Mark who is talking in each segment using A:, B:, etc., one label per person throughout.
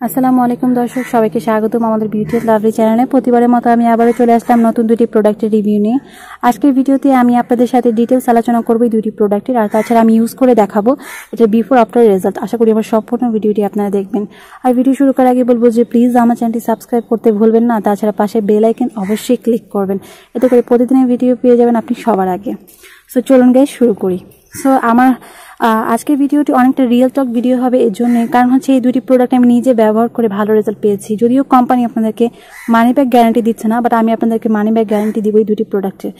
A: আসসালামু আলাইকুম দর্শক, সবাইকে স্বাগতম আমাদের বিউটি লাভলি চ্যানেলে প্রতিবারের মতো আমি আবারও চলে আসলাম নতুন দুটি প্রোডাক্টের রিভিউ নিয়ে। আজকের ভিডিওতে আমি আপনাদের সাথে ডিটেলস আলোচনা করব এই দুটি প্রোডাক্টের আর তাছাড়া আমি ইউজ করে দেখাবো এটা বিফোর আফটার রেজাল্ট আশা করি আমার সম্পূর্ণ ভিডিওটি আপনারা দেখবেন। আর ভিডিও শুরু করার আগে বলব যে প্লিজ আমার চ্যানেলটি সাবস্ক্রাইব করতে ভুলবেন না। তাছাড়া পাশে বেল আইকন অবশ্যই ক্লিক করবেন। এতে করে প্রতিদিনের ভিডিও পেয়ে যাবেন আপনি সবার আগে। সো চলুন গাই শুরু করি। সো আমার আজকের ভিডিওটি অনেকটা রিয়েল টক ভিডিও হবে এর জন্য কারণ হচ্ছে এই দুটি প্রোডাক্ট আমি নিজে ব্যবহার করে ভালো রেজাল্ট পেয়েছি। যদিও কোম্পানি আপনাদেরকে মানি ব্যাগ গ্যারান্টি দিচ্ছে না বাট আমি আপনাদেরকে মানি ব্যাগ গ্যারান্টি দিব এই দুটি প্রোডাক্টের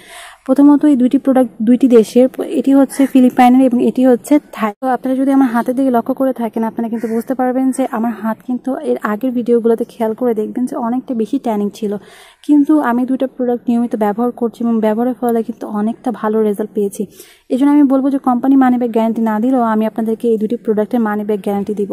A: প্রথমত এই দুইটি প্রোডাক্ট দুইটি দেশের, এটি হচ্ছে ফিলিপাইনের এবং এটি হচ্ছে থাই তো আপনারা যদি আমার হাতের দিকে লক্ষ্য করে থাকেন, আপনারা কিন্তু বুঝতে পারবেন যে আমার হাত কিন্তু এর আগের ভিডিওগুলোতে খেয়াল করে দেখবেন যে অনেকটা বেশি ট্যানিং ছিল। কিন্তু আমি দুইটা প্রোডাক্ট নিয়মিত ব্যবহার করছি এবং ব্যবহারের ফলে কিন্তু অনেকটা ভালো রেজাল্ট পেয়েছি। এই আমি বলব যে কোম্পানি মানি ব্যাগ গ্যারান্টি না দিলেও আমি আপনাদেরকে এই দুটি প্রোডাক্টের মানি ব্যাগ গ্যারান্টি দিব।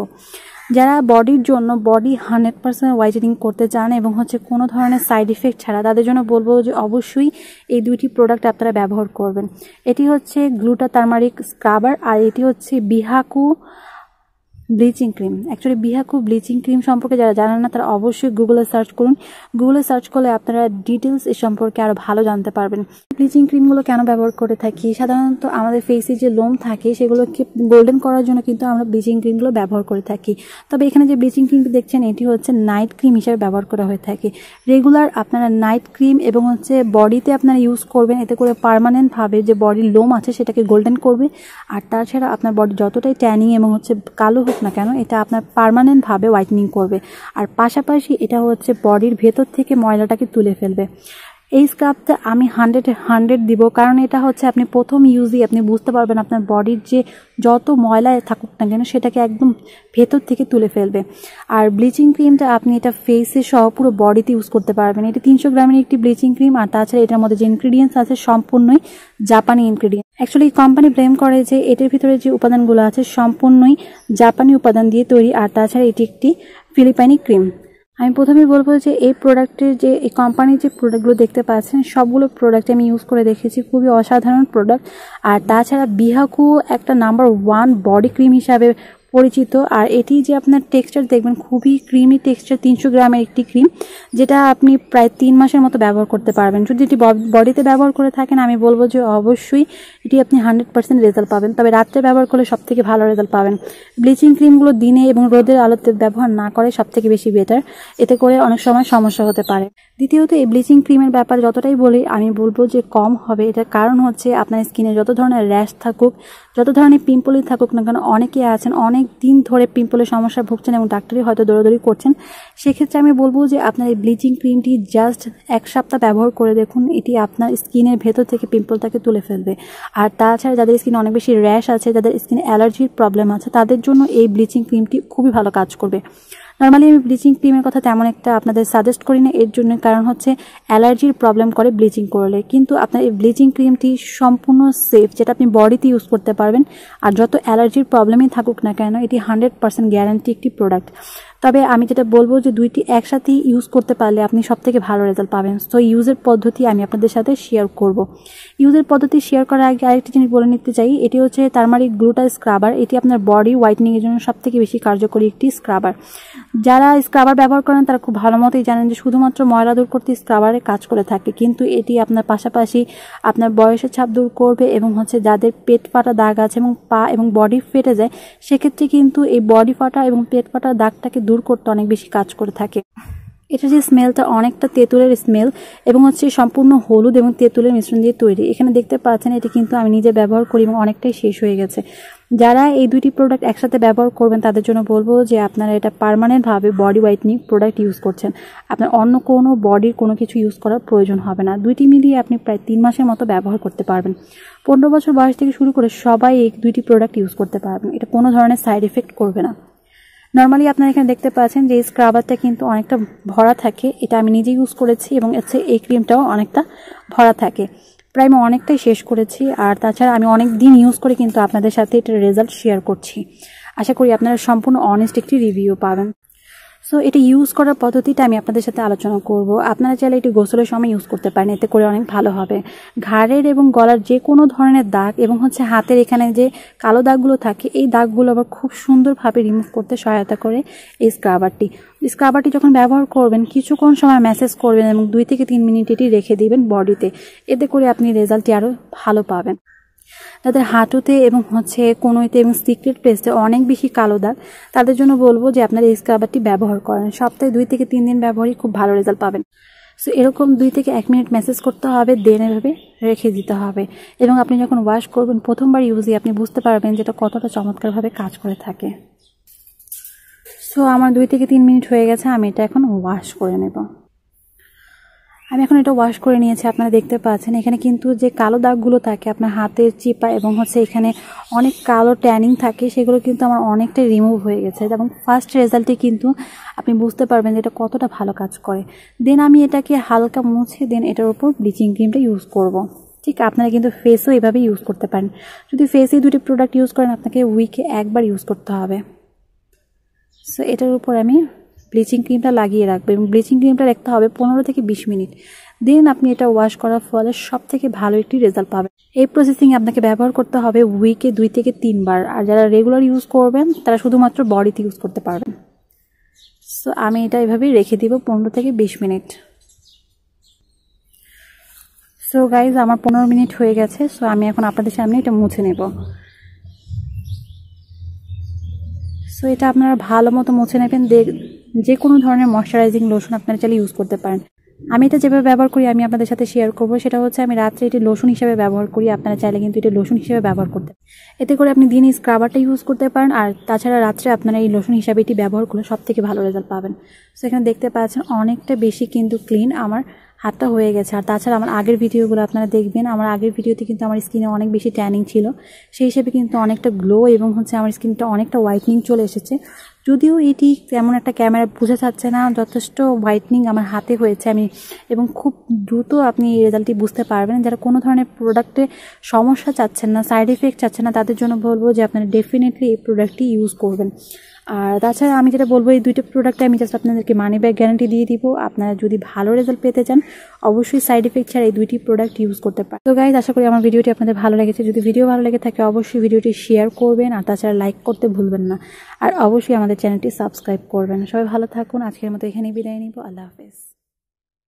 A: যারা বডির জন্য বডি হান্ড্রেড পার্সেন্ট হোয়াইটেনিং করতে চান এবং হচ্ছে কোনো ধরনের সাইড ইফেক্ট ছাড়া, তাদের জন্য বলব যে অবশ্যই এই দুইটি প্রোডাক্ট আপনারা ব্যবহার করবেন। এটি হচ্ছে গ্লুটা টার্মারিক স্ক্রাবার আর এটি হচ্ছে বিহাকু bleaching cream. Actually বিহাকু bleaching cream সম্পর্কে যারা জানেন না, তারা অবশ্যই গুগলে সার্চ করুন। গুগলে সার্চ করলে আপনারা ডিটেলস এ সম্পর্কে আরও ভালো জানতে পারবেন। ব্লিচিং ক্রিমগুলো কেন ব্যবহার করে থাকি? সাধারণত আমাদের ফেসে যে লোম থাকে, সেগুলোকে গোল্ডেন করার জন্য কিন্তু আমরা ব্লিচিং ক্রিমগুলো ব্যবহার করে থাকি। তবে এখানে যে ব্লিচিং ক্রিমটি দেখছেন, এটি হচ্ছে নাইট ক্রিম হিসাবে ব্যবহার করা হয়ে থাকে। রেগুলার আপনারা নাইট ক্রিম এবং হচ্ছে বডিতে আপনারা ইউজ করবেন, এতে করে পারমানেন্টভাবে যে বডির লোম আছে, সেটাকে গোল্ডেন করবে। আর তাছাড়া আপনার বডি যতটাই ট্যানিং এবং হচ্ছে কালো হোক না কেন, এটা আপনার পারমানেন্টভাবে হোয়াইটনিং করবে। আর পাশাপাশি এটা হচ্ছে বডির ভেতর থেকে ময়লাটাকে তুলে ফেলবে। এই স্ক্রাবটা আমি হান্ড্রেড হান্ড্রেড দিব। কারণ এটা হচ্ছে আপনি প্রথম ইউজই আপনি বুঝতে পারবেন আপনার বডির যে যত ময়লা থাকুক না কেন সেটাকে একদম ভেতর থেকে তুলে ফেলবে। আর ব্লিচিং ক্রিমটা আপনি এটা ফেসে সহ পুরো বডিতে ইউজ করতে পারবেন। এটা তিনশো গ্রামের একটি ব্লিচিং ক্রিম আর তাছাড়া এটার মধ্যে যে ইনগ্রিডিয়েন্টস আছে সম্পূর্ণই জাপানি ইনগ্রিডিয়েন্ট অ্যাকচুয়ালি কোম্পানি ব্লেম করে যে এটার ভিতরে যে উপাদানগুলো আছে সম্পূর্ণই জাপানি উপাদান দিয়ে তৈরি, আর তাছাড়া এটি একটি ফিলিপাইনি ক্রিম আমি প্রথমে বলব যে এই প্রোডাক্টের যে, এই কোম্পানির যে প্রোডাক্টগুলো দেখতে পাচ্ছেন, সবগুলো প্রোডাক্ট আমি ইউজ করে দেখেছি। খুবই অসাধারণ প্রোডাক্ট আর তাছাড়া বিহাকু একটা নাম্বার ওয়ান বডি ক্রিম হিসাবে পরিচিত। আর এটি যে আপনার টেক্সচার দেখবেন, খুবই ক্রিমি টেক্সচার তিনশো গ্রামের একটি ক্রিম যেটা আপনি প্রায় তিন মাসের মতো ব্যবহার করতে পারবেন। যদি এটি বডিতে ব্যবহার করে থাকেন, আমি বলব যে অবশ্যই এটি আপনি হান্ড্রেড পার্সেন্ট রেজাল্ট পাবেন। তবে রাত্রে ব্যবহার করলে সব থেকে ভালো রেজাল্ট পাবেন। ব্লিচিং ক্রিমগুলো দিনে এবং রোদের আলোতে ব্যবহার না করে সব থেকে বেশি বেটার এতে করে অনেক সময় সমস্যা হতে পারে। দ্বিতীয়ত, এই ব্লিচিং ক্রিমের ব্যাপারে যতটাই বলি, আমি বলব যে কম হবে। এটার কারণ হচ্ছে আপনার স্কিনে যত ধরনের র্যাশ থাকুক, যত ধরনের পিম্পলই থাকুক না কেন অনেকে আছেন, অনেক দিন ধরে পিম্পলের সমস্যা ভুগছেন এবং ডাক্তারই হয়তো দৌড়াদৌড়ি করছেন, সেক্ষেত্রে আমি বলব যে আপনার এই ব্লিচিং ক্রিমটি জাস্ট এক সপ্তাহ ব্যবহার করে দেখুন, এটি আপনার স্কিনের ভেতর থেকে পিম্পলটাকে তুলে ফেলবে। আর তাছাড়া যাদের স্কিনে অনেক বেশি র্যাশ আছে, যাদের স্কিনে অ্যালার্জির প্রবলেম আছে, তাদের জন্য এই ব্লিচিং ক্রিমটি খুবই ভালো কাজ করবে। নর্মালি আমি ব্লিচিং ক্রিমের কথা তেমন একটা আপনাদের সাজেস্ট করি না। এর জন্য কারণ হচ্ছে অ্যালার্জির প্রবলেম করে ব্লিচিং করলে। কিন্তু আপনার এই ব্লিচিং ক্রিমটি সম্পূর্ণ সেফ যেটা আপনি বডিতে ইউজ করতে পারবেন। আর যত অ্যালার্জির প্রবলেমই থাকুক না কেন, এটি হান্ড্রেড পার্সেন্ট গ্যারান্টি একটি প্রোডাক্ট তবে আমি যেটা বলব যে দুইটি একসাথে ইউজ করতে পারলে আপনি সব থেকে ভালো রেজাল্ট পাবেন। সো ইউজের পদ্ধতি আমি আপনাদের সাথে শেয়ার করব। ইউজের পদ্ধতি শেয়ার করার আগে আরেকটি জিনিস বলে নিতে চাই, এটি হচ্ছে তারমারিক গ্লুটা স্ক্রাবার এটি আপনার বডি হোয়াইটনিংয়ের জন্য সব থেকে বেশি কার্যকরী একটি স্ক্রাবার যারা স্ক্রাবার ব্যবহার করেন, তারা খুব ভালো মতোই জানেন যে শুধুমাত্র ময়লা দূর করতে স্ক্রাবারে কাজ করে থাকে। কিন্তু এটি আপনার পাশাপাশি আপনার বয়সের ছাপ দূর করবে এবং হচ্ছে যাদের পেট ফাটা দাগ আছে এবং পা এবং বডি ফেটে যায়, সেক্ষেত্রে কিন্তু এই বডি ফাটা এবং পেট ফাটা দাগটাকে দূর করতে অনেক বেশি কাজ করে থাকে। এটা যে স্মেলটা অনেকটা তেঁতুলের স্মেল এবং হচ্ছে সম্পূর্ণ হলুদ এবং তেঁতুলের মিশ্রণ দিয়ে তৈরি। এখানে দেখতে পাচ্ছেন এটি কিন্তু আমি নিজে ব্যবহার করি এবং অনেকটাই শেষ হয়ে গেছে। যারা এই দুইটি প্রোডাক্ট একসাথে ব্যবহার করবেন, তাদের জন্য বলব যে আপনারা এটা পারমানেন্টভাবে বডি হোয়াইটনিং প্রোডাক্ট ইউজ করছেন। আপনার অন্য কোনো বডির কোনো কিছু ইউজ করার প্রয়োজন হবে না। দুইটি মিলিয়ে আপনি প্রায় তিন মাসের মতো ব্যবহার করতে পারবেন। পনেরো বছর বয়স থেকে শুরু করে সবাই এই দুইটি প্রোডাক্ট ইউজ করতে পারবেন। এটা কোনো ধরনের সাইড এফেক্ট করবে না। নর্মালি আপনারা এখানে দেখতে পাচ্ছেন যে এই স্ক্রাবারটা কিন্তু অনেকটা ভরা থাকে। এটা আমি নিজে ইউজ করেছি এবং হচ্ছে এই ক্রিমটাও অনেকটা ভরা থাকে। প্রায় আমি অনেকটাই শেষ করেছি আর তাছাড়া আমি অনেক দিন ইউজ করে কিন্তু আপনাদের সাথে এটার রেজাল্ট শেয়ার করছি। আশা করি আপনারা সম্পূর্ণ অনেস্ট একটি রিভিউ পাবেন। সো এটা ইউজ করার পদ্ধতিটা আমি আপনাদের সাথে আলোচনা করব। আপনারা চাইলে এটি গোসলের সময় ইউজ করতে পারেন, এতে করে অনেক ভালো হবে। ঘাড়ের এবং গলার যে কোনো ধরনের দাগ এবং হচ্ছে হাতের এখানে যে কালো দাগগুলো থাকে, এই দাগগুলো আবার খুব সুন্দরভাবে রিমুভ করতে সহায়তা করে এই স্ক্রাবারটি স্ক্রাবারটি যখন ব্যবহার করবেন, কিছুক্ষণ সময় ম্যাসেজ করবেন এবং দুই থেকে তিন মিনিট এটি রেখে দিবেন বডিতে এতে করে আপনি রেজাল্টটি আরও ভালো পাবেন। তাদের হাঁটুতে এবং হচ্ছে কোনোতে এবং সিক্রেট প্লেসে অনেক বেশি কালো দাগ। তাদের জন্য বলব যে আপনারা এই স্ক্রাবারটি ব্যবহার করেন। সপ্তাহে দুই থেকে তিন দিন ব্যবহারই খুব ভালো রেজাল্ট পাবেন। সো এরকম দুই থেকে এক মিনিট মেসেজ করতে হবে দেন এভাবে রেখে দিতে হবে। এবং আপনি যখন ওয়াশ করবেন, প্রথমবার ইউজে আপনি বুঝতে পারবেন যেটা কতটা চমৎকারভাবে কাজ করে থাকে। সো আমার দুই থেকে তিন মিনিট হয়ে গেছে, আমি এটা এখন ওয়াশ করে নেব। আমি এখন এটা ওয়াশ করে নিয়েছি, আপনারা দেখতে পাচ্ছেন। এখানে কিন্তু যে কালো দাগগুলো থাকে, আপনার হাতের চিপা এবং হচ্ছে এখানে অনেক কালো ট্যানিং থাকে, সেগুলো কিন্তু আমার অনেকটাই রিমুভ হয়ে গেছে। এবং ফার্স্ট রেজাল্টে কিন্তু আপনি বুঝতে পারবেন যে এটা কতটা ভালো কাজ করে। দেন আমি এটাকে হালকা মুছে দেন এটার উপর ব্লিচিং ক্রিমটা ইউজ করব। ঠিক, আপনারা কিন্তু ফেসও এভাবে ইউজ করতে পারেন। যদি ফেসে দুটি প্রোডাক্ট ইউজ করেন, আপনাকে উইকে একবার ইউজ করতে হবে। সো এটার উপর আমি ব্লিচিং ক্রিমটা লাগিয়ে রাখবে এবং ব্লিচিং ক্রিমটা রাখতে হবে পনেরো থেকে বিশ মিনিট। দেন আপনি এটা ওয়াশ করার ফলে সব থেকে ভালো একটি রেজাল্ট পাবেন। এই প্রসেসিং আপনাকে ব্যবহার করতে হবে উইকে দুই থেকে তিনবার। আর যারা রেগুলার ইউজ করবেন, তারা শুধুমাত্র বডিতে ইউজ করতে পারবেন। সো আমি এটা এভাবেই রেখে দিব পনেরো থেকে বিশ মিনিট। সো গাইজ আমার পনেরো মিনিট হয়ে গেছে। সো আমি এখন আপনাদের সামনে এটা মুছে নেব। সো এটা আপনারা ভালো মতো মুছে নেবেন। যে কোনো ধরনের ময়শ্চারাইজিং লোশন আপনারা চাইলে ইউজ করতে পারেন। আমি এটা যেভাবে ব্যবহার করি, আমি আপনাদের সাথে শেয়ার করব, সেটা হচ্ছে আমি রাত্রে এটি লোশন হিসেবে ব্যবহার করি। আপনারা চাইলে কিন্তু এটি লোশন হিসেবে ব্যবহার করতে এতে করে আপনি দিনে স্ক্রাবারটা ইউজ করতে পারেন, আর তাছাড়া রাত্রে আপনারা এই লোশন হিসাবে এটি ব্যবহার করলে সব থেকে ভালো রেজাল্ট পাবেন। তো এখানে দেখতে পাচ্ছেন অনেকটা বেশি কিন্তু ক্লিন আমার হাতটা হয়ে গেছে। আর তাছাড়া আমার আগের ভিডিওগুলো আপনারা দেখবেন, আমার আগের ভিডিওতে কিন্তু আমার স্কিনে অনেক বেশি ট্যানিং ছিল। সেই হিসেবে কিন্তু অনেকটা গ্লো এবং হচ্ছে আমার স্কিনটা অনেকটা হোয়াইটনিং চলে এসেছে। যদিও এটি তেমন একটা ক্যামেরা বোঝা যাচ্ছে না, যথেষ্ট হোয়াইটনিং আমার হাতে হয়েছে আমি, এবং খুব দ্রুত আপনি এই রেজাল্টটি বুঝতে পারবেন। যারা কোনো ধরনের প্রোডাক্টে সমস্যা চাচ্ছেন না সাইড এফেক্ট চাচ্ছেন না, তাদের জন্য বলব যে আপনারা ডেফিনেটলি এই প্রোডাক্টটি ইউজ করবেন। আর তাছাড়া আমি যেটা বলব, এই দুইটা প্রোডাক্টে আমি জাস্ট আপনাদেরকে মানি ব্যাগ গ্যারান্টি দিয়ে দিব। আপনারা যদি ভালো রেজাল্ট পেতে চান, অবশ্যই সাইড এফেক্ট ছাড়া এই দুইটি প্রোডাক্ট ইউজ করতে পারেন। তো গাইজ আশা করি আমার ভিডিওটি আপনাদের ভালো লেগেছে। যদি ভিডিও ভালো লেগে থাকে, অবশ্যই ভিডিওটি শেয়ার করবেন, আর তাছাড়া লাইক করতে ভুলবেন না। আর অবশ্যই আমাদের চ্যানেলটি সাবস্ক্রাইব করবেন। সবাই ভালো থাকুন। আজকের মতো এখানেই বিদায় নিব। আল্লাহ হাফেজ।